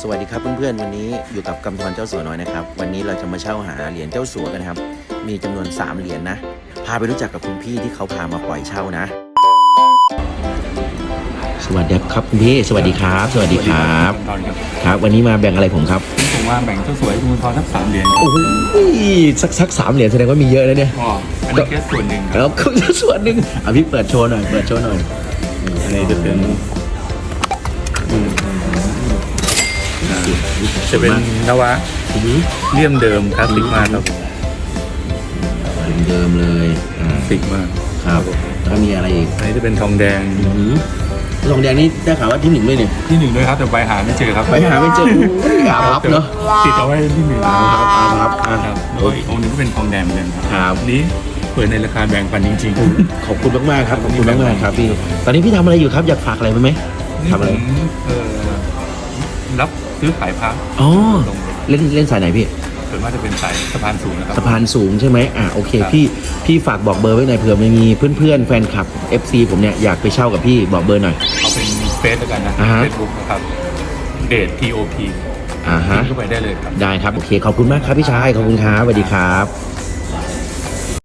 สวัสดีครับเพื่อนๆ วันนี้อยู่กับกำธรเจ้าสัวน้อยนะครับ วันนี้เราจะมาเช่าหาเหรียญเจ้าสัวกันนะครับ มีจำนวน 3 เหรียญนะ พาไปรู้จักกับคุณพี่ที่เขาพามาปล่อยเช่านะ สวัสดีครับคุณพี่ สวัสดีครับ สวัสดีครับ ตอนครับ ครับ วันนี้มาแบ่งอะไรผมครับ ผมว่าแบ่งเจ้าสวยคุณทอนสักสามเหรียญครับโอ้โหสักสักสามเหรียญแสดงว่ามีเยอะแล้วเนี่ยก็อันนี้แค่ส่วนหนึ่งคแล้รับวก็ส่วนหนึ่งอะพี่เปิดโชว์หน่อย เปิดโชว์หน่อยอันนี้จะเป็น จะเป็นนวะอือหือเลี่ยมเดิมคลาสสิกมากครับเดิมๆเลยอ่าคลาสสิกมากครับแล้วมีอะไรอีกอันนี้จะเป็นทองแดงอือหือทองแดงนี่ได้ข่าวว่าที่หนึ่งด้วยเนี่ยที่หนึ่งด้วยครับแต่ใบหาไม่เจอครับไปหาไม่เจออุ้ยอาพับเนาะติดเอาไว้ที่หนึ่งอาพับอาพับอะครับแล้วก็อีกองค์หนึงก็เป็นทองแดงเหมือนกันครับครับ อันนี้เปิดในราคาแบ่งปันจริงขอบคุณมากๆครับขอบคุณมากๆครับพี่ตอนนี้พี่ทำอะไรอยู่ครับอยากฝากอะไรไหมไหมๆนี่ทำอะไร ผมเอ่อรับ ซื้อขายพระอ๋อลงเล่นเล่นสายไหนพี่ส่วนมากจะเป็นสายสะพานสูงนะครับ สะพานสูงใช่ไหมอะโอเคครับ พี่พี่ฝากบอกเบอร์ไว้หน่อยเผื่อไม่มีเพื่อนๆแฟนคลับ FC ผมเนี่ยอยากไปเช่ากับพี่บอกเบอร์หน่อย เอาเป็นเฟซแล้วกันนะอ่าฮะ เฟซบุ๊กนะครับเดท P O P อ่าฮะ เข้าไปได้เลยครับ ได้ครับ โอเค ขอบคุณมากครับพี่ชาย ขอบคุณครับสวัสดีครับ